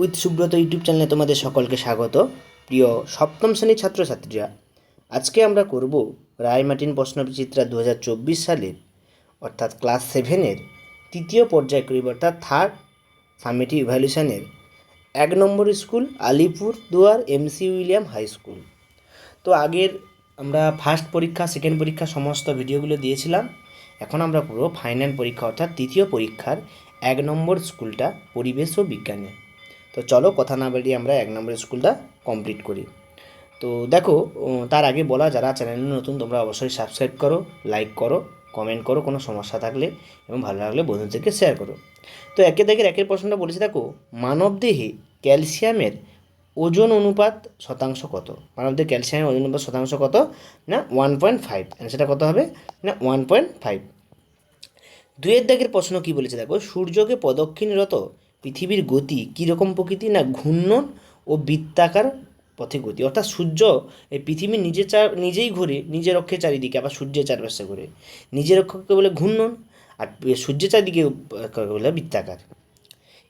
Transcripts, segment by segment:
With Subrata YouTube চ্যানেলে তোমাদের সকলকে স্বাগত। প্রিয় সপ্তম শ্রেণির ছাত্রছাত্রীরা, আজকে আমরা করব রায়মার্টিন প্রশ্নবিচিত্রা দু হাজার চব্বিশ সালের, অর্থাৎ ক্লাস সেভেনের তৃতীয় পর্যায় করিব অর্থাৎ থার্ড সামেটিভ ইভ্যালুশনের এক নম্বর স্কুল, আলিপুর দুয়ার এমসি উইলিয়াম হাই স্কুল। তো আগের আমরা ফার্স্ট পরীক্ষা সেকেন্ড পরীক্ষা সমস্ত ভিডিওগুলো দিয়েছিলাম। এখন আমরা করব ফাইনাল পরীক্ষা, অর্থাৎ তৃতীয় পরীক্ষার এক নম্বর স্কুলটা পরিবেশ ও বিজ্ঞানে তো চলো কথা না বেরিয়ে আমরা এক নম্বর স্কুলটা কমপ্লিট করি। তো দেখো তার আগে বলা, যারা চ্যানেলে নতুন, তোমরা অবশ্যই সাবস্ক্রাইব করো লাইক করো কমেন্ট করো, কোনো সমস্যা থাকলে এবং ভালো লাগলে বন্ধুদেরকে শেয়ার করো। তো একে দেখে, একের প্রশ্নটা বলেছে, দেখো, মানবদেহে ক্যালসিয়ামের ওজন অনুপাত শতাংশ কত? মানবদেহে ক্যালসিয়ামের ওজন অনুপাত শতাংশ কত? না ওয়ান পয়েন্ট ফাইভ সেটা কত হবে? না ওয়ান পয়েন্ট ফাইভ দুয়ের দাগের প্রশ্ন কী বলেছে, দেখো, সূর্যকে প্রদক্ষিণরত পৃথিবীর গতি কীরকম প্রকৃতি না ঘূর্ণন ও বৃত্তাকার পথে গতি। অর্থাৎ সূর্য এই পৃথিবী নিজে চা নিজেই ঘুরে, নিজের অক্ষে চারিদিকে, আবার সূর্যের চারপাশে ঘুরে। নিজের অক্ষকে বলে ঘূর্ণন আর সূর্যের চারিদিকে বলে বৃত্তাকার।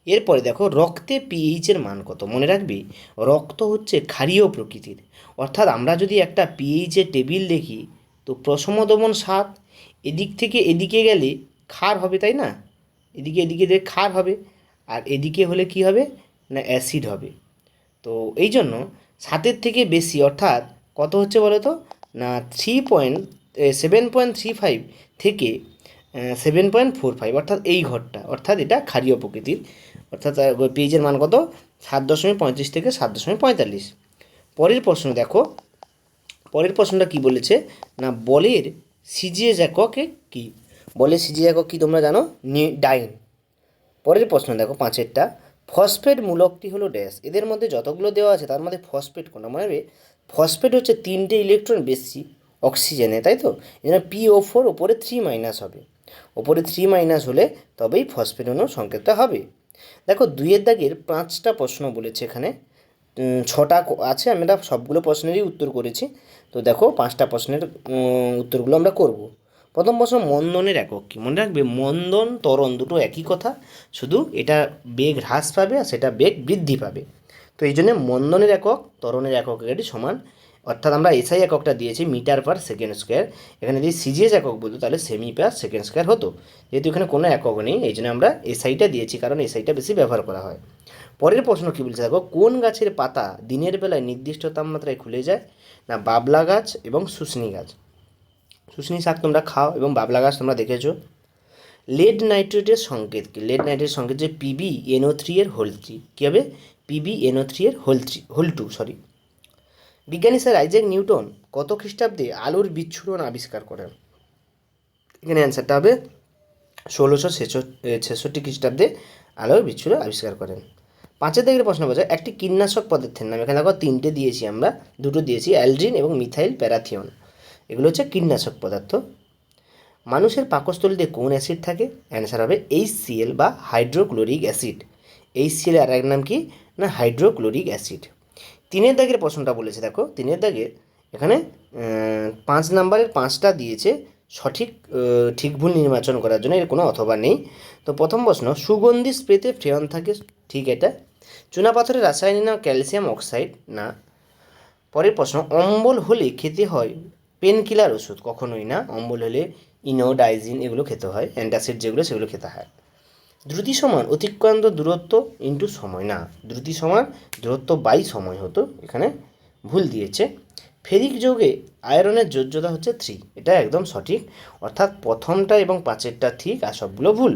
এরপরে দেখো, রক্তে পিএইচের মান কত? মনে রাখবি, রক্ত হচ্ছে ক্ষারীয় প্রকৃতির। অর্থাৎ আমরা যদি একটা পিএইচের টেবিল দেখি, তো প্রশম দমন সাত এদিক থেকে এদিকে গেলে ক্ষার হবে, তাই না? এদিকে এদিকে ক্ষার হবে। আর এদিকে হলে কি হবে? না অ্যাসিড হবে। তো এই জন্য সাতের থেকে বেশি, অর্থাৎ কত হচ্ছে বলো তো না three point seven point three five থেকে সেভেন পয়েন্ট ফোর ফাইভ অর্থাৎ এই ঘরটা, অর্থাৎ এটা ক্ষারীয় প্রকৃতির, অর্থাৎ পেজের মান কত? সাত দশমিক পঁয়ত্রিশ থেকে সাত দশমিক পঁয়তাল্লিশ। পরের প্রশ্ন দেখো। পরের প্রশ্নটা কি বলেছে? না বলের সিজিএস এককে কি? বলের সিজিএস একক কি তোমরা জানো? ডাইন। পরের প্রশ্ন দেখো পাঁচেরটা, ফসফেট মূলকটি হলো ড্যাশ। এদের মধ্যে যতগুলো দেওয়া আছে, তার মধ্যে ফসফেট কোনটা? মনে হবে ফসফেট হচ্ছে তিনটে ইলেকট্রন বেশি অক্সিজেনে, তাই তো? জন্য পি ও ফোর ওপরে থ্রি মাইনাস হবে। ওপরে থ্রি মাইনাস হলে তবেই ফসফেট অনু সংকেতটা হবে। দেখো দুইয়ের দাগের পাঁচটা প্রশ্ন বলেছে এখানে। ছটা আছে, আমরা সবগুলো প্রশ্নেরই উত্তর করেছি। তো দেখো পাঁচটা প্রশ্নের উত্তরগুলো আমরা করব। প্রথম প্রশ্ন মন্দনের একক কী? মনে রাখবে, মন্দন তরণ দুটো একই কথা, শুধু এটা বেগ হ্রাস পাবে আর সেটা বেগ বৃদ্ধি পাবে। তো এই জন্য মন্দনের একক তরণের একক এটি সমান। অর্থাৎ আমরা এসআই এককটা দিয়েছি মিটার পার সেকেন্ড স্কোয়ার। এখানে যদি সিজিএস একক বলতো, তাহলে সেমি পার সেকেন্ড স্কোয়ার হতো। যেহেতু এখানে কোনো একক নেই, এই জন্য আমরা এসআইটা দিয়েছি, কারণ এসআইটা বেশি ব্যবহার করা হয়। পরের প্রশ্ন কী বলছে? দেখো, কোন গাছের পাতা দিনের বেলায় নির্দিষ্ট তাপমাত্রায় খুলে যায়? না, বাবলা গাছ এবং শুশনি গাছ। শুশনি শাক তোমরা খাও এবং বাবলা গাছ তোমরা দেখেছ। লেড নাইট্রেটের সংকেত কি? লেড নাইট্রেটের সংকেত যে পিবি এনও থ্রি এর হোল থ্রি কী হবে? পিবি এনও থ্রি এর whole three whole two sorry বিজ্ঞানী স্যার আইজ্যাক নিউটন কত খ্রিস্টাব্দে আলোর বিচ্ছুরণ আবিষ্কার করেন? এখানে অ্যান্সারটা হবে ষোলোশো ছেষট্টি খ্রিস্টাব্দে আলোর বিচ্ছুরণ আবিষ্কার করেন। পাঁচের দিকের প্রশ্ন বলছে একটি কীটনাশক পদার্থের নাম। এখানে দেখো, তিনটে দিয়েছি আমরা, দুটো দিয়েছি অ্যালড্রিন এবং মিথাইল প্যারাথিয়ন। এগুলো হচ্ছে কীটনাশক পদার্থ। মানুষের পাকস্থলীতে কোন অ্যাসিড থাকে? অ্যান্সার হবে এইচ সিএল বা হাইড্রোক্লোরিক অ্যাসিড। এইচ সিএল আর এক নাম কি? না, হাইড্রোক্লোরিক অ্যাসিড। তিনের দাগের প্রশ্নটা বলেছে, দেখো। তিনের দাগের এখানে পাঁচ নাম্বারের পাঁচটা দিয়েছে সঠিক ঠিক ভুল নির্বাচন করার জন্য, এর কোনো অথবা নেই। তো প্রথম প্রশ্ন, সুগন্ধি স্প্রেতে ফ্রেয়ন থাকে, ঠিক এটা? চুনাপাথরের রাসায়নিক নাম ক্যালসিয়াম অক্সাইড? না। পরের প্রশ্ন, অম্বল হলে খেতে হয় পেন কিলার ওষুধ কখনোই না। অম্বল হলে ইনো ডাইজিন এগুলো খেতে হয় অ্যান্টাসিড যেগুলো সেগুলো খেতে হয়। দ্রুতি সমান, অতিক্রান্ত দূরত্ব ইন্টু সময় না। দ্রুতি সমান, দূরত্ব বাই সময় হতো, এখানে ভুল দিয়েছে। ফেরিক যোগে আয়রনের যোজ্যতা হচ্ছে থ্রি এটা একদম সঠিক। অর্থাৎ প্রথমটা এবং পাঁচেরটা ঠিক আর সবগুলো ভুল।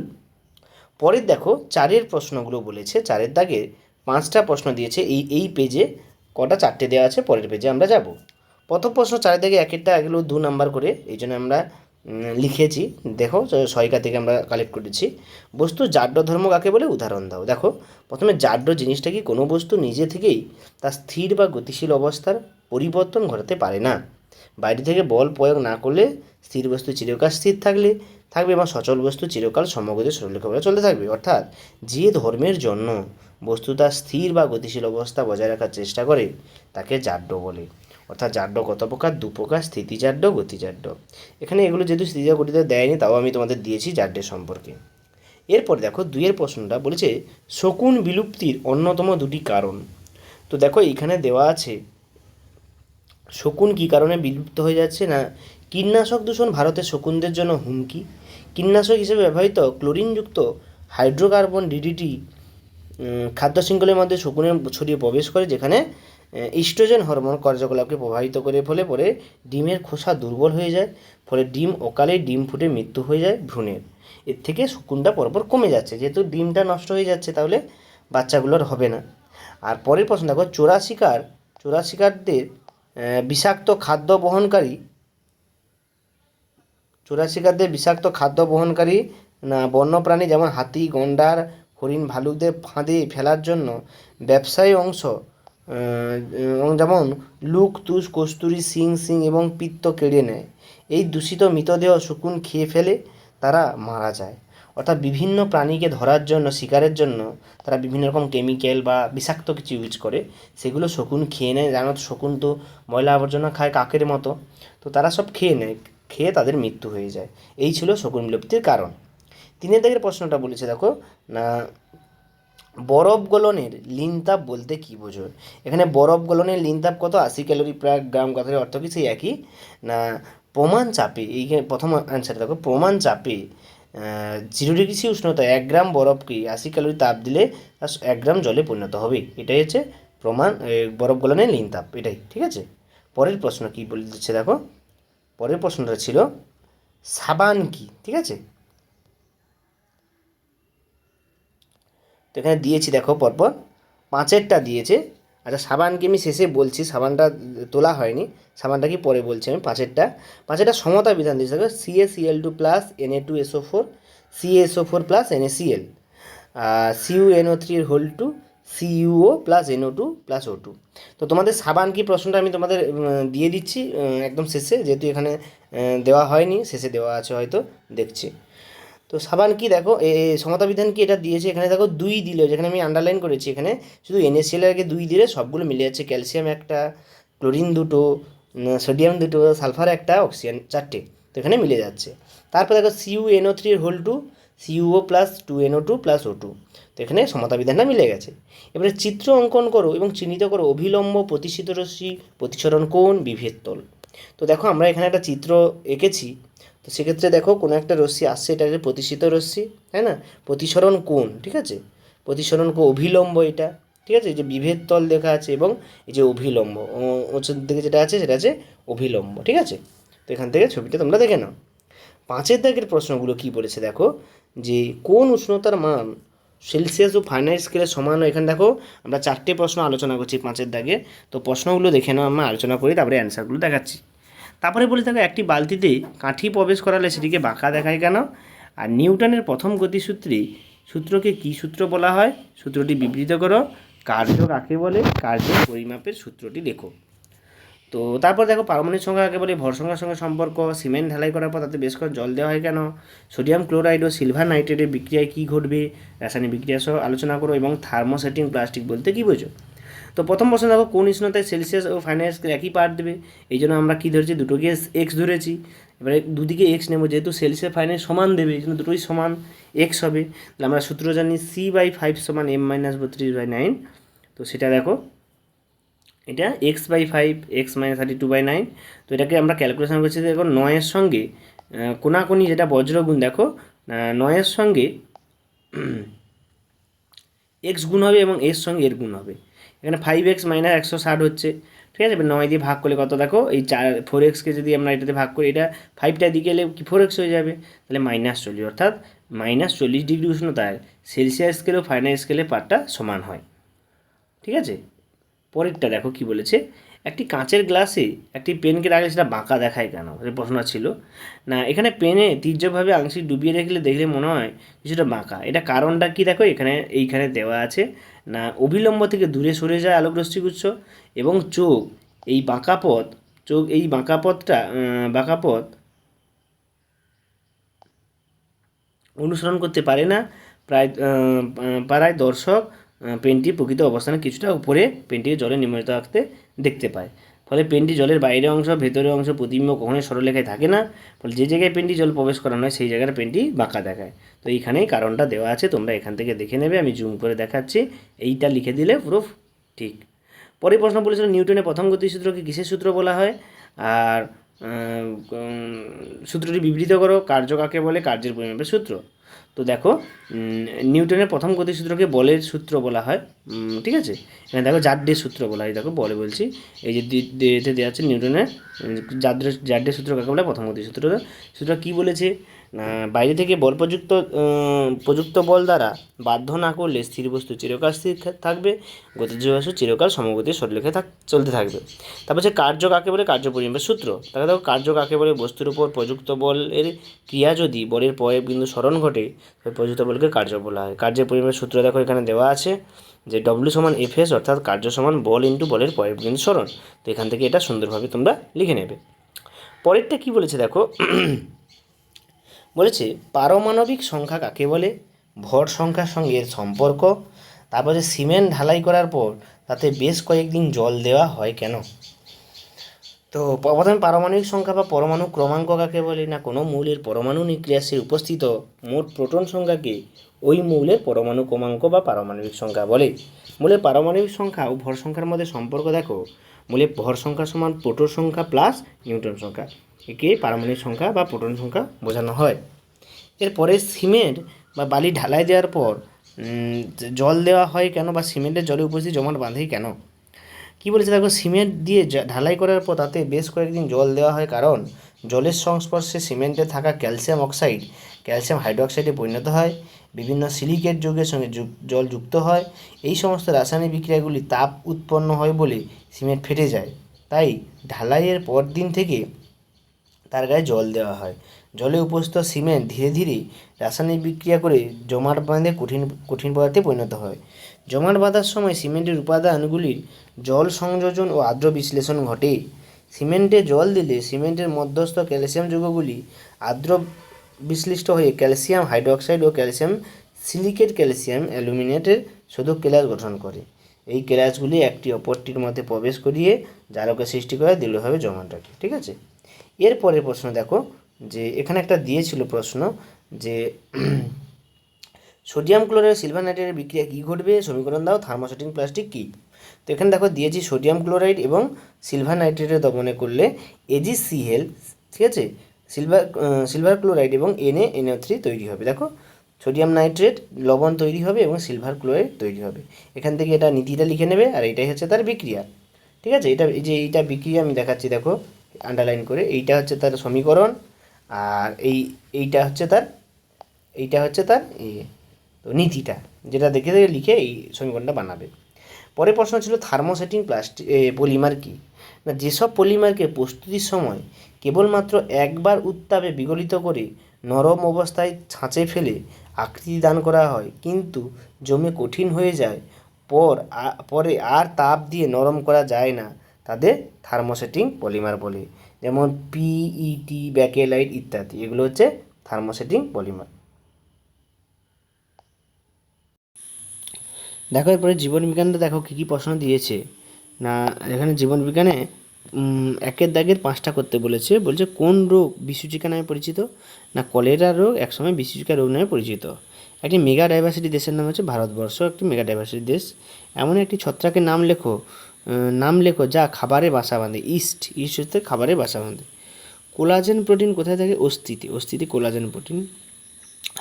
পরের দেখো, চারের প্রশ্নগুলো বলেছে, চারের দাগে পাঁচটা প্রশ্ন দিয়েছে, এই এই পেজে কটা চারটে দেওয়া আছে, পরের পেজে আমরা যাব। প্রথম প্রশ্ন চারের দাগে একেরটা এগুলো দু নাম্বার করে, এই জন্য আমরা লিখেছি। দেখো ছয়কা থেকে আমরা কালেক্ট করেছি। বস্তু জাড্য ধর্ম কাকে বলে? উদাহরণ দাও। দেখো, প্রথমে জাড্য জিনিসটা কি কোনো বস্তু নিজে থেকেই তার স্থির বা গতিশীল অবস্থার পরিবর্তন ঘটাতে পারে না? বাইরে থেকে বল প্রয়োগ না করলে স্থির বস্তু চিরকাল স্থির থাকলে, থাকবে এবং সচল বস্তু চিরকাল সমগতি সরলরেখাভাবে চলতে থাকবে। অর্থাৎ, যে ধর্মের জন্য বস্তু তার স্থির বা গতিশীল অবস্থা বজায় রাখার চেষ্টা করে, তাকে জাড্য বলে। অর্থাৎ জাড্য কত প্রকার? দু প্রকার স্থিতিজাড্য গতিজাড্য এখানে এগুলো যেহেতু স্থিতিজাড্য গতিতে দেয়নি, তাও আমি তোমাদের দিয়েছি জাড্যের সম্পর্কে। এরপর দেখো, দুইয়ের প্রশ্নটা বলেছে, শকুন বিলুপ্তির অন্যতম দুটি কারণ। তো দেখো এখানে দেওয়া আছে, শকুন কী কারণে বিলুপ্ত হয়ে যাচ্ছে না? কীটনাশক দূষণ ভারতের শকুনদের জন্য হুমকি। কীটনাশক হিসেবে ব্যবহৃত ক্লোরিনযুক্ত হাইড্রোকার্বন ডিডিটি খাদ্য শৃঙ্খলের মধ্যে শকুনের ছড়িয়ে প্রবেশ করে, যেখানে ইস্ট্রোজেন হরমোন কার্যকলাপকে প্রভাবিত করে ফলে পরে ডিমের খোসা দুর্বল হয়ে যায়, ফলে ডিম অকালে ডিম ফুটে মৃত্যু হয়ে যায় ভ্রূণের। এর থেকে শকুনটা পরপর কমে যাচ্ছে। যেহেতু ডিমটা নষ্ট হয়ে যাচ্ছে, তাহলে বাচ্চাগুলোর হবে না। আর পরের প্রশ্ন দেখো চোরা শিকার চোরা শিকারদের বিষাক্ত খাদ্য বহনকারী চোরা শিকারদের বিষাক্ত খাদ্য বহনকারী, না, বন্যপ্রাণী যেমন হাতি, গন্ডার, হরিণ, ভালুকদের ফাঁদে ফেলার জন্য ব্যবসায়ী অংশ যেমন, লুক, তুষ, কস্তুরি, সিং সিং এবং পিত্ত কেড়ে নেয়। এই দূষিত মৃতদেহ শকুন খেয়ে ফেলে তারা মারা যায়। অর্থাৎ বিভিন্ন প্রাণীকে ধরার জন্য, শিকারের জন্য তারা বিভিন্ন রকম কেমিক্যাল বা বিষাক্ত কিছু ইউজ করে। সেগুলো শকুন খেয়ে নেয়। জানো তো, শকুন তো ময়লা আবর্জনা খায় কাকের মতো। তো তারা সব খেয়ে নেয়। খেয়ে তাদের মৃত্যু হয়ে যায়। এই ছিল শকুন বিলুপ্তির কারণ। তিনের দিকের প্রশ্নটা বলেছে, দেখো, না বরফ গলনের লিনতাপ বলতে কী বোঝো? এখানে বরফ গলনের লিনতাপ কত? আশি ক্যালোরি প্রায় গ্রাম কথার অর্থ কি সেই একই? না, প্রমাণ চাপে, এই প্রথম অ্যান্সার দেখো, প্রমাণ চাপে জিরো ডিগ্রি সি উষ্ণতা, এক গ্রাম বরফকে আশি ক্যালোরি তাপ দিলে তা এক গ্রাম জলে পরিণত হবে। এটাই হচ্ছে প্রমাণ বরফ গলনের লিনতাপ, এটাই, ঠিক আছে? পরের প্রশ্ন কী বলে দিচ্ছে দেখো? পরের প্রশ্নটা ছিল, সাবান কি, ঠিক আছে? তো এখানে দিয়েছি, দেখো পরপর। পাঁচেরটা দিয়েছে। আচ্ছা সাবানকে আমি শেষে বলছি, সাবানটা তোলা হয়নি। সাবানটা কি পরে বলছি আমি, পাঁচেরটা। পাঁচেরটা সমতা বিধান দিয়েছে, দেখো CaCl two plus N A two SO four CSO four plus NaCl Cu NO three whole two CuO plus NO two plus O two তো তোমাদের সাবান কি প্রশ্নটা আমি তোমাদের দিয়ে দিচ্ছি একদম শেষে, যেহেতু এখানে দেওয়া হয়নি, শেষে দেওয়া আছে হয়তো, দেখছি। তো সাবান কি দেখো সমতা বিধান কি এটা দিয়েছে? এখানে দেখো দুই দিলে, যেখানে আমি আন্ডারলাইন করেছি এখানে। শুধু এনএসিএল আগে দুই দিলে সবগুলো মিলে যাচ্ছে ক্যালসিয়াম একটা ক্লোরিন দুটো সোডিয়াম দুটো সালফার একটা অক্সিজেন চারটে। তো এখানে মিলে যাচ্ছে। তারপর দেখো Cu NO three whole two CuO plus two NO two plus O two তো এখানে সমতা বিধানটা মিলে গেছে। এবারে চিত্র অঙ্কন করো এবং চিহ্নিত করো, অভিলম্ব প্রতিষ্ঠিত রশ্মি প্রতিসরণ কোণ, বিভেদ তল। তো দেখো আমরা এখানে একটা চিত্র এঁকেছি। তো সেক্ষেত্রে দেখো কোনো একটা রশ্মি আসছে, এটা প্রতিষ্ঠিত রশ্মি, তাই না? প্রতিসরণ কোণ, ঠিক আছে? প্রতিসরণ কোণ অভিলম্ব এটা, ঠিক আছে? এই যে বিভেদ তল লেখা আছে এবং এই যে অভিলম্ব ওচের দিকে যেটা আছে সেটা আছে অভিলম্ব, ঠিক আছে? তো এখান থেকে ছবিটা তোমরা দেখে নাও। পাঁচের দাগের প্রশ্নগুলো কি বলেছে দেখো? যে কোন উষ্ণতার মান সেলসিয়াস ও ফাইনাইট স্কেলের সমান? এখানে দেখো, আমরা চারটে প্রশ্ন আলোচনা করছি পাঁচের দাগে। তো প্রশ্নগুলো দেখে নাও, আমরা আলোচনা করি, তারপরে অ্যান্সারগুলো দেখাচ্ছি। তারপরে বলে থাকো, একটি বালতিতে কাঠি প্রবেশ করালে সেটিকে বাঁকা দেখায় কেন? আর নিউটনের প্রথম গতিসূত্রে সূত্রকে কি সূত্র বলা হয়? সূত্রটি বিবৃত করো। কার্য কাকে বলে? কার্য পরিমাপের সূত্রটি লেখো। তো তারপর দেখো, পারমাণবিক সংখ্যা কাকে বলে? ভর সংখ্যার সঙ্গে সম্পর্ক, সিমেন্ট ঢালাই করার পর তাতে বেশ করে জল দেওয়া হয় কেন? সোডিয়াম ক্লোরাইড ও সিলভার নাইট্রেটের বিক্রিয়ায় কী ঘটবে? রাসায়নিক বিক্রিয়া সহ আলোচনা করো এবং থার্মোসেটিং প্লাস্টিক বলতে কী বোঝো? তো প্রথম প্রশ্ন দেখো, কোন উষ্ণতায় সেলসিয়াস ও ফাইনাস একই পার্ট দেবে? এই জন্য আমরা কী ধরেছি? দুটোকে এক্স ধরেছি। এবারে দুদিকে এক্স নেব, যেহেতু সেলসিয়াস ফাইনাস সমান দেবে, এই জন্য দুটোই সমান এক্স হবে। তাহলে আমরা সূত্র জানি সি বাই ফাইভ সমান এম মাইনাস বত্রিশ বাই নাইন তো সেটা দেখো, এটা X by five X minus thirty two by nine তো এটাকে আমরা ক্যালকুলেশন করছি দেখো, নয়ের সঙ্গে কোনাকুনি যেটা বজ্রগুণ, দেখো নয়ের সঙ্গে এক্স গুণ হবে এবং এর সঙ্গে এর গুণ হবে। এখানে ফাইভ এক্স মাইনাস একশো ষাট হচ্ছে। ঠিক আছে? নয় দিয়ে ভাগ করলে কত? দেখো, এই চার ফোর এক্সকে যদি আমরা এটাতে ভাগ করি, এটা ফাইভটা দিকে এলে কি ফোর এক্স হয়ে যাবে? তাহলে মাইনাস চল্লিশ, অর্থাৎ মাইনাস চল্লিশ ডিগ্রি উষ্ণতায় সেলসিয়াস স্কেল ও ফাইনাল স্কেলে পার্টটা সমান হয়। ঠিক আছে? পরেরটা দেখো কি বলেছে? একটি কাঁচের গ্লাসে একটি পেনকে রাখলে সেটা বাঁকা দেখায় কেন? প্রশ্ন ছিল। না, এখানে পেনে তীর্যভাবে আংশিক ডুবিয়ে রাখলে দেখলে মনে হয় কিছুটা বাঁকা। এটা কারণটা কি দেখো? এখানে, এইখানে দেওয়া আছে। না অবিলম্ব থেকে দূরে সরে যায় আলোক রশ্মিগুচ্ছ এবং চোখ, এই বাঁকা পথ, চোখ, এই বাঁকা পথটা বাঁকা পথ অনুসরণ করতে পারে না। প্রায় পাড়ায় দর্শক পেনটি প্রকৃত অবস্থানে কিছুটা উপরে পেনটিকে জলে নিমজ্জিত রাখতে দেখতে পায়। ফলে পেনটি জলের বাইরের অংশ ভেতরের অংশ প্রতিবিম্ব কখনোই সরলরেখায় থাকে না। ফলে যে জায়গায় পেনটি জল প্রবেশ করানো হয়, সেই জায়গার পেনটি বাঁকা দেখায়। তো এইখানেই কারণটা দেওয়া আছে, তোমরা এখান থেকে দেখে নেবে। আমি জুম করে দেখাচ্ছি। এইটা লিখে দিলে পুরো ঠিক। পরে প্রশ্ন বলেছিল, নিউটনের প্রথম গতিসূত্রকে কিসের সূত্র বলা হয়? আর সূত্রটি বিবৃত করো, কার্য কাকে বলে? কার্যের পরিমাপের সূত্র। তো দেখো নিউটনের প্রথম গতিসূত্রকে বলের সূত্র বলা হয়। ঠিক আছে? এখানে দেখো জাড্ডের সূত্র বলা হয়। দেখো বলে বলছি, এই যে দি- দি- এতে দেওয়া আছে নিউটনের জাড্ডের জাড্ডের সূত্র কাকে বলে? প্রথম গতিসূত্র সূত্র। কী বলেছে? বাইরে থেকে বল প্রযুক্ত প্রযুক্ত বল দ্বারা বাধ্য না করলে স্থির বস্তু চিরকাল স্থির থাকবে, গতিজ বস্তু চিরকাল সমগতি সরলেখে থাক চলতে থাকবে। তারপর হচ্ছে কার্য কাকে বলে? কার্য পরিমাপের সূত্র। তাকে দেখো কার্য কাকে বলে? বস্তুর উপর প্রযুক্ত বলের ক্রিয়া যদি বলের পয়ে বিন্দু স্মরণ ঘটে প্রযুক্ত বলকে কার্য বলা হয়। কার্যের পরিমাপের সূত্র দেখো এখানে দেওয়া আছে। যে ডব্লিউ সমান এফ এস অর্থাৎ কার্য সমান বল ইন্টু বলের পয়ের বিন্দু স্মরণ তো এখান থেকে এটা সুন্দরভাবে তোমরা লিখে নেবে। পরেরটা কি বলেছে দেখো? বলেছে, পারমাণবিক সংখ্যা কাকে বলে? ভর সংখ্যার সঙ্গে এর সম্পর্ক। তারপরে সিমেন্ট ঢালাই করার পর তাতে বেশ কয়েকদিন জল দেওয়া হয় কেন? তো প্রথমে পারমাণবিক সংখ্যা বা পরমাণু ক্রমাঙ্ক কাকে বলে? না কোনো মৌলের পরমাণু নিউক্লিয়াসে উপস্থিত মোট প্রোটন সংখ্যাকে ওই মৌলের পরমাণু ক্রমাঙ্ক বা পারমাণবিক সংখ্যা বলে। মূলে পারমাণবিক সংখ্যা ও ভর সংখ্যার মধ্যে সম্পর্ক দেখো। মূলে ভর সংখ্যা সমান প্রোটন সংখ্যা প্লাস নিউটন সংখ্যা, একে পারমাণবিক সংখ্যা বা প্রোটন সংখ্যা বোঝানো হয়। এরপরে সিমেন্ট বা বালি ঢালাই দেওয়ার পর জল দেওয়া হয় কেন বা সিমেন্টের জলে উপস্থিত জমাট বাঁধে কেন? কি বলেছে দেখো, সিমেন্ট দিয়ে ঢালাই করার পর তাতে বেশ কয়েকদিন জল দেওয়া হয়। কারণ জলের সংস্পর্শে সিমেন্টে থাকা ক্যালসিয়াম অক্সাইড, ক্যালসিয়াম হাইড্রোক্সাইডে পরিণত হয়। বিভিন্ন সিলিকেট যৌগের সঙ্গে জল যুক্ত হয়। এই সমস্ত রাসায়নিক বিক্রিয়াগুলি তাপ উৎপন্ন হয় বলে সিমেন্ট ফেটে যায়। তাই ঢালাইয়ের পর দিন থেকে তার গায়ে জল দেওয়া হয়। জলে উপস্থিত সিমেন্ট ধীরে ধীরে রাসায়নিক বিক্রিয়া করে জমাট বাঁধে কঠিন কঠিন পদার্থে পরিণত হয়। জমাট বাঁধার সময় সিমেন্টের উপাদানগুলির জল সংযোজন ও আর্দ্র বিশ্লেষণ ঘটে। সিমেন্টে জল দিলে সিমেন্টের মধ্যস্থ ক্যালসিয়াম যৌগগুলি আর্দ্র বিশ্লিষ্ট হয়ে ক্যালসিয়াম হাইড্রোক্সাইড ও ক্যালসিয়াম সিলিকেট ক্যালসিয়াম অ্যালুমিনেটের শোধক কেলাস গঠন করে। এই কেলাসগুলি একটি অপরটির মধ্যে প্রবেশ করিয়ে জারকের সৃষ্টি করে দৃঢ়ভাবে জমাট রাখে, ঠিক আছে? এরপরের প্রশ্ন দেখো, যে এখানে একটা দিয়েছিল প্রশ্ন যে সোডিয়াম ক্লোরাইড সিলভার নাইট্রেটের বিক্রিয়া কী ঘটবে? সমীকরণ দাও থার্মোসেটিং প্লাস্টিক কী? তো এখানে দেখো, দিয়েছি সোডিয়াম ক্লোরাইড এবং সিলভার নাইট্রেটের দমনে করলে এজিসিএল ঠিক আছে? সিলভার সিলভার ক্লোরাইড এবং N A N O three তৈরি হবে। দেখো, সোডিয়াম নাইট্রেট, লবণ তৈরি হবে এবং সিলভার ক্লোরাইড তৈরি হবে। এখান থেকে এটা নীতিটা লিখে নেবে আর এটাই হচ্ছে তার বিক্রিয়া। ঠিক আছে? এটা, এই যে এইটা বিক্রিয়া আমি দেখাচ্ছি, দেখো আন্ডারলাইন করে। এইটা হচ্ছে তার সমীকরণ আর এই, এইটা হচ্ছে তার, এইটা হচ্ছে তার তো নীতিটা, যেটা দেখে দেখে লিখে এই সমীকরণটা বানাবে। পরের প্রশ্ন ছিল থার্মোসেটিং প্লাস্টিক পলিমার কি? না, যেসব পলিমারকে প্রস্তুতির সময় কেবলমাত্র একবার উত্তাপে বিগলিত করে নরম অবস্থায় ছাঁচে ফেলে আকৃতি দান করা হয়। কিন্তু জমে কঠিন হয়ে যায়। পর পরে আর তাপ দিয়ে নরম করা যায় না, তাদের থার্মোসেটিং পলিমার বলে। যেমন পিইটি ব্যাকেলাইট ইত্যাদি, এগুলো হচ্ছে থার্মোসেটিং পলিমার। দেখো, এরপরে জীবনবিজ্ঞানটা দেখো, কী কী প্রশ্ন দিয়েছে। না, এখানে জীবনবিজ্ঞানে একের দাগের পাঁচটা করতে বলেছে। বলছে, কোন রোগ বিসূচিকা নামে পরিচিত? না, কলেরা রোগ একসময় বিসূচিকা রোগ নামে পরিচিত। একটি মেগা ডাইভার্সিটি দেশের নাম হচ্ছে ভারতবর্ষ, একটি মেগা ডাইভার্সিটি দেশ। এমন একটি ছত্রাকের নাম লেখো নাম লেখো যা খাবারে বাসা বাঁধে। ইস্ট ইস্ট হচ্ছে খাবারে বাসা বাঁধে। কোলাজেন প্রোটিন কোথায় থাকে? অস্থিতে অস্থিতে কোলাজেন প্রোটিন।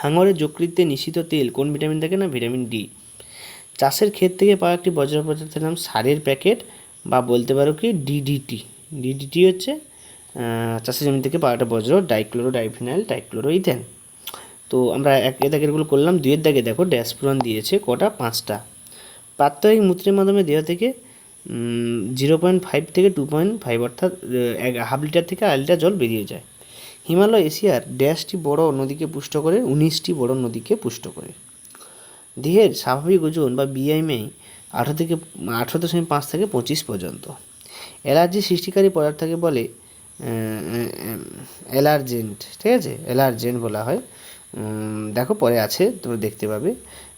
হাঙরের যকৃতে নিষিদ্ধ তেল, কোন ভিটামিন থাকে না? Vitamin D. চাষের ক্ষেত থেকে পাওয়া একটি বজ্র পদার্থের নাম সারের প্যাকেট। বা বলতে পারো কি ডিডিটি ডিডিটি হচ্ছে চাষের জমি থেকে পাওয়া একটা বজ্র ডাইক্লোরো ডাইফিনাইল ডাইক্লোরো ইথেন তো আমরা এক দাগেরগুলো করলাম, দুইয়ের দাগে দেখো ড্যাশপুরন দিয়েছে কটা? পাঁচটা। প্রাত্যহিক মূত্রের মাধ্যমে দেহ থেকে জিরো পয়েন্ট ফাইভ থেকে টু পয়েন্ট ফাইভ অর্থাৎ এক হাফ লিটার থেকে আড়াই লিটার জল বেরিয়ে যায়। হিমালয় এশিয়ার ড্যাশটি বড় নদীকে পুষ্ট করে, উনিশটি বড় নদীকে পুষ্ট করে। দেহের স্বাভাবিক ওজন বা বিআইএমআই আঠেরো থেকে, আঠেরো দশমিক পাঁচ থেকে পঁচিশ পর্যন্ত। অ্যালার্জি সৃষ্টিকারী পদার্থকে বলে অ্যালার্জেন্ট, ঠিক আছে? অ্যালার্জেন্ট বলা হয়। দেখো পরে আছে, তোমরা দেখতে পাবে।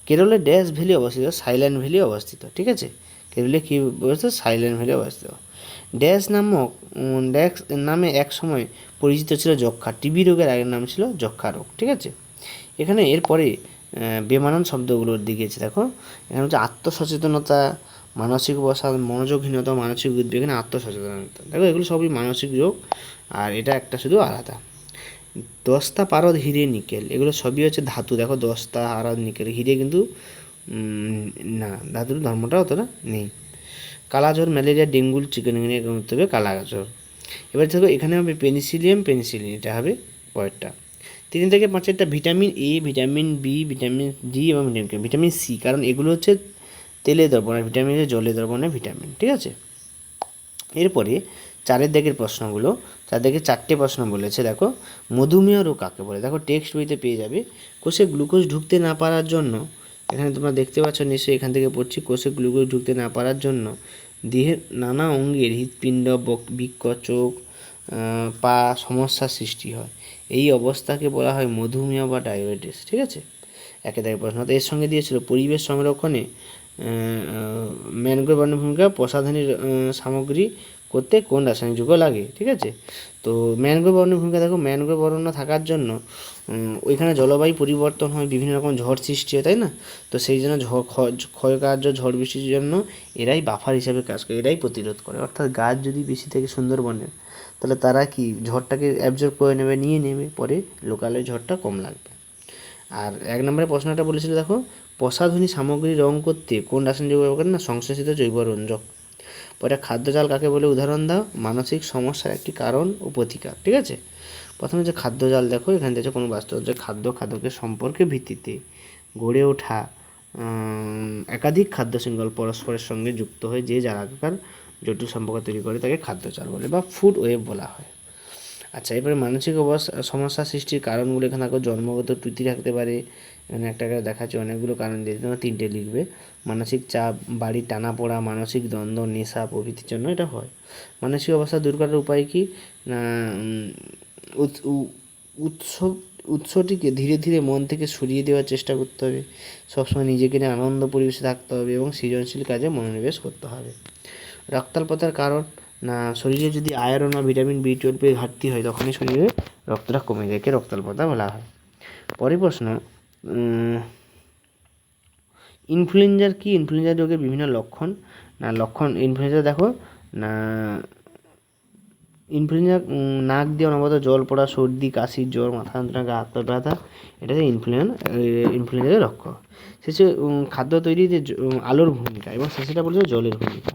কেরলে ড্যাশ ভ্যালি অবস্থিত সাইল্যান্ড ভ্যালি অবস্থিত, ঠিক আছে? কেরলে কী অবস্থিত সাইল্যান্ড ভ্যালি অবস্থিত। ড্যাশ নামক ড্যাশ নামে এক সময় পরিচিত ছিল যক্ষা। টিবি রোগের আগের নাম ছিল যক্ষা রোগ, ঠিক আছে? এখানে এরপরে বেমানান শব্দগুলোর দিকেছে দেখো। এখানে হচ্ছে আত্মসচেতনতা, মানসিক অবসাদ মনোযোগহীনতা, মানসিক উদ্বেগ, এখানে আত্মসচেতনতা। দেখো, এগুলো সবই মানসিক রোগ, আর এটা একটা শুধু আলাদা। দস্তা, পারদ, হিরে, নিকেল, এগুলো সবই হচ্ছে ধাতু। দেখো, দস্তা, আরদ, নিকেল, হিরে কিন্তু না, ধাতুর ধর্মটা অতটা নেই। কালাজ্বর ম্যালেরিয়া, ডেঙ্গুল, চিকেন নিয়ে করতে হবে কালাজ্বর এবার দেখো, এখানে হবে পেনিসিলিয়াম, পেনিসিলিন, এটা হবে পরেরটা। তিন থেকে পাঁচেরটা vitamin A vitamin B vitamin D এবং ভিটামিন ভিটামিন সি কারণ এগুলো হচ্ছে তেলে দ্রবণ আর ভিটামিন হচ্ছে জলে দ্রবণের ভিটামিন, ঠিক আছে? এরপরে চারের দিকের প্রশ্নগুলো, চার দিকে চারটে প্রশ্ন বলেছে, দেখো, মধুমেহ রোগ কাকে বলে? দেখো টেক্সট বইতে পেয়ে যাবে, কোষে গ্লুকোজ ঢুকতে না পারার জন্য, এখানে তোমরা দেখতে পাচ্ছ, নিশ্চয়ই এখান থেকে পড়ছি, কোষে গ্লুকোজ ঢুকতে না পারার জন্য, দেহের নানা অঙ্গের হৃৎপিণ্ড, বক- বৃক্ক, চোখ পা সমস্যার সৃষ্টি হয়। এই অবস্থাকে বলা হয় মধুমেহ বা ডায়াবেটিস, ঠিক আছে? একে দেখে প্রশ্ন এর সঙ্গে দিয়েছিল পরিবেশ সংরক্ষণে ম্যানগ্রোভ ভূমিকা প্রসাধনীর সামগ্রী করতে কোন রাসায়নিক যৌগ লাগে, ঠিক আছে? তো ম্যানগ্রোভ অরণ্যের ভূমিকা, দেখো, ম্যানগ্রোভ অরণ্য থাকার জন্য ওইখানে জলবায়ু পরিবর্তন হয়, বিভিন্ন রকম ঝড় সৃষ্টি হয়, তাই না? তো সেই জন্য ক্ষয়কার্য ঝড় বৃষ্টির জন্য এরাই বাফার হিসাবে কাজ করে, এরাই প্রতিরোধ করে। অর্থাৎ গাছ যদি বেশি থেকে সুন্দরবনের তাহলে তারা কি ঝড়টাকে অ্যাবজর্ব করে নেবে, নিয়ে নেবে, পরে লোকালে ঝড়টা কম লাগবে। আর এক নম্বরে প্রশ্নটা বলেছিল, দেখো, প্রসাধনী সামগ্রী রং করতে কোন রাসায়নিক যৌগ ব্যবহার না? সংশ্লেষিত জৈব রঞ্জক। পরে খাদ্যজাল কাকে বলে? উদাহরণ দাও। মানসিক সমস্যার একটি কারণ ও প্রতিকার, ঠিক আছে? প্রথমে যে খাদ্যজাল দেখো, এখানে দেখছ কোনো বাস্তব যে খাদ্য খাদ্যকে সম্পর্কে ভিত্তিতে গড়ে ওঠা একাধিক খাদ্য শৃঙ্খল পরস্পরের সঙ্গে যুক্ত হয়ে যে আগেকার জটিল সম্পর্ক তৈরি করে তাকে খাদ্যজাল বলে বা ফুড ওয়েব বলা হয়। আচ্ছা এবারে মানসিক অবস্থা সমস্যা সৃষ্টির কারণগুলো এখানে দেখো, জন্মগত ত্রুটি থাকতে পারে, এখানে একটা করে দেখাচ্ছে অনেকগুলো কারণ দিয়ে তোমরা তিনটে লিখবে। মানসিক চাপ বাড়ির টানাপোড়া মানসিক দ্বন্দ্ব, নেশা প্রভৃতির জন্য এটা হয়। মানসিক অবস্থা দূর করার উপায় কি? না উৎস- উৎসব, উৎসটিকে ধীরে ধীরে মন থেকে সরিয়ে দেওয়ার চেষ্টা করতে হবে। সবসময় নিজেকে নিয়ে আনন্দ পরিবেশে থাকতে হবে এবং সৃজনশীল কাজে মনোনিবেশ করতে হবে। রক্তাল্পতার কারণ, না, শরীরে যদি আয়রন বা ভিটামিন বি টুয়েলভের ঘাটতি হয়, তখনই শরীরে রক্তটা কমে যায় রক্তাল্পতা বলা হয়। পরের প্রশ্ন ইনফ্লুয়েঞ্জার কি? ইনফ্লুয়েঞ্জা রোগের বিভিন্ন লক্ষণ? না, লক্ষণ ইনফ্লুয়েঞ্জা দেখো, না ইনফ্লুয়েঞ্জা নাক দিয়ে অনবরত জল পড়া, সর্দি, কাশি, জ্বর, মাথা যন্ত্রণা, গা হাত ব্যথা, এটা হচ্ছে ইনফ্লুয়েন ইনফ্লুয়েঞ্জার লক্ষণ। শেষে খাদ্য তৈরিতে আলোর ভূমিকা, এবং শেষেটা বলছে জলের ভূমিকা।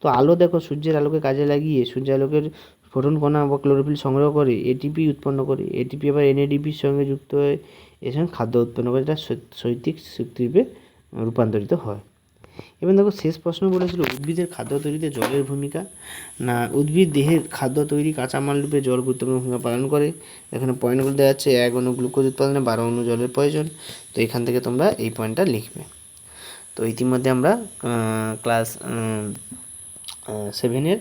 তো আলো দেখো, সূর্যের আলোকে কাজে লাগিয়ে সূর্যের আলোকের ফোটন কণা বা ক্লোরোফিল সংগ্রহ করে এটিপি উৎপন্ন করে। এটিপি আবার এনএডিপির সঙ্গে যুক্ত হয়ে সঙ্গে খাদ্য উৎপন্ন করে এটা সৈ- শৈত্যিক শক্তিরূপে রূপান্তরিত হয়। এবং দেখো, শেষ প্রশ্ন বলেছিল, উদ্ভিদের খাদ্য তৈরিতে জলের ভূমিকা? না, উদ্ভিদ দেহের খাদ্য তৈরি কাঁচামাল রূপে জল গুরুত্বপূর্ণ ভূমিকা পালন করে। এখানে পয়েন্টগুলো দেওয়া যাচ্ছে এক অণু গ্লুকোজ উৎপাদনে বারো অণু জলের প্রয়োজন। তো এখান থেকে তোমরা এই পয়েন্টটা লিখবে। তো ইতিমধ্যে আমরা ক্লাস সেভেনের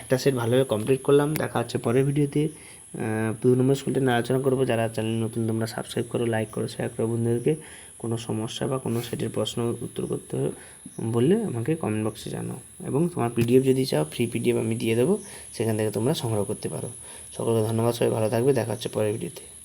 একটা সেট ভালোভাবে কমপ্লিট করলাম। দেখা হচ্ছে পরের ভিডিওতে। দু নম্বর স্কুলটা নিয়ে আলোচনা করব। যারা চ্যানেল নতুন, তোমরা সাবস্ক্রাইব করো লাইক করো শেয়ার করো বন্ধুদেরকে। কোনো সমস্যা বা কোনো সেটের প্রশ্ন, উত্তর করতে বললে আমাকে কমেন্ট বক্সে জানাও। এবং তোমার পিডিএফ যদি চাও ফ্রি পিডিএফ আমি দিয়ে দেবো। সেখান থেকে তোমরা সংগ্রহ করতে পারো। সকলকে ধন্যবাদ, সবাই ভালো থাকবে। দেখা হচ্ছে পরের ভিডিওতে।